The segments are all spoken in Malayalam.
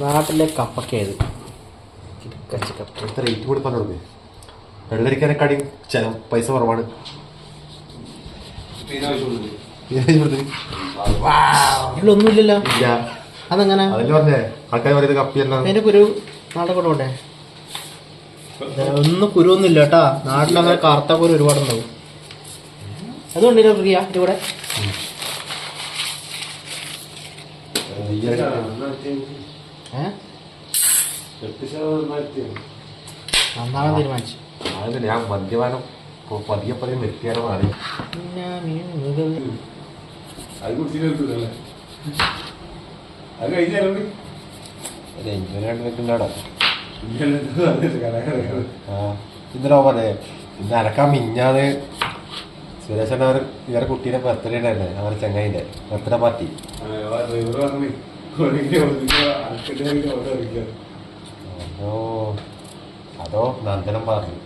നാട്ടിലെ കപ്പൊക്കെ കപ്പ. ഇത്ര റേറ്റ് കൂടി പറഞ്ഞു കൊടുക്കേ. വെള്ളരിക്കാനെക്കാടി ചില പൈസ കുറവാണ്. ഇതിലൊന്നുമില്ലല്ലോ. ഇല്ല. അതെങ്ങനെ? അതല്ലേ പറഞ്ഞേ? ആൾക്കാർ പറയുന്നത് കപ്പിയല്ല അതിന്റെ കുരു നാളെ ഒന്നും കുരുവൊന്നുമില്ല കേട്ടാ. നാട്ടിലങ്ങനെ കറുത്ത കുരു ഒരുപാടുണ്ടാവും. അതുകൊണ്ടില്ല പ്രിയ ഇവിടെ നന്നാവാൻ തീരുമാനിച്ചു ഞാൻ മദ്യപാനം പതിയെ പതിയെ നിർത്തിയാലോ മാറി അത് കുടിച്ചില്ലേ അത് കഴിഞ്ഞാലും ഇന്നലെ പറഞ്ഞേ ഇന്ന് അനക്കാൻ മിഞ്ഞാന്ന് സുരേഷന്റെ അവർ ഇവരെ കുട്ടീനെ ബർത്ത്ഡേ ഉണ്ടായിരുന്നേ അവരുടെ ചങ്ങായിന്റെ ബർത്ത്ഡേ പാർട്ടി അതോ നന്ദനം പറഞ്ഞു.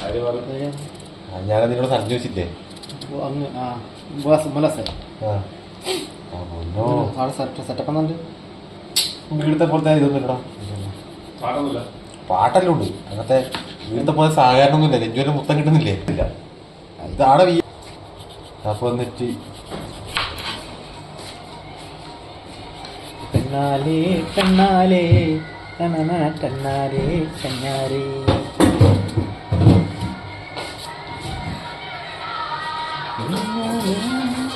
ഞാൻ പറഞ്ഞു? ആ, ഞാനത് നിന്നോട് സഞ്ജു വെച്ചില്ലേ ആ ബസ് മുലസ് ആ. ആ, ഒന്നോ അവിടെ സെറ്റ് സെറ്റപ്പ് എന്നുണ്ട് വീടത്തെ പോലത്തെ പാട്ടെല്ലാം ഉണ്ട് അങ്ങനത്തെ വീടത്തെ പോലെ സഹകരണമൊന്നുമില്ല ഒന്നുമില്ല നെഞ്ചുവിന്റെ മുത്തം കിട്ടുന്നില്ലേ? ഇല്ല. ഇതാണ് വീട് അപ്പൊ എന്നിട്ട് കണ്ണാലേ കണ്ണാലേ കണ്ണന കണ്ണാലേ കണ്ണാലേ കണ്ണാലേ.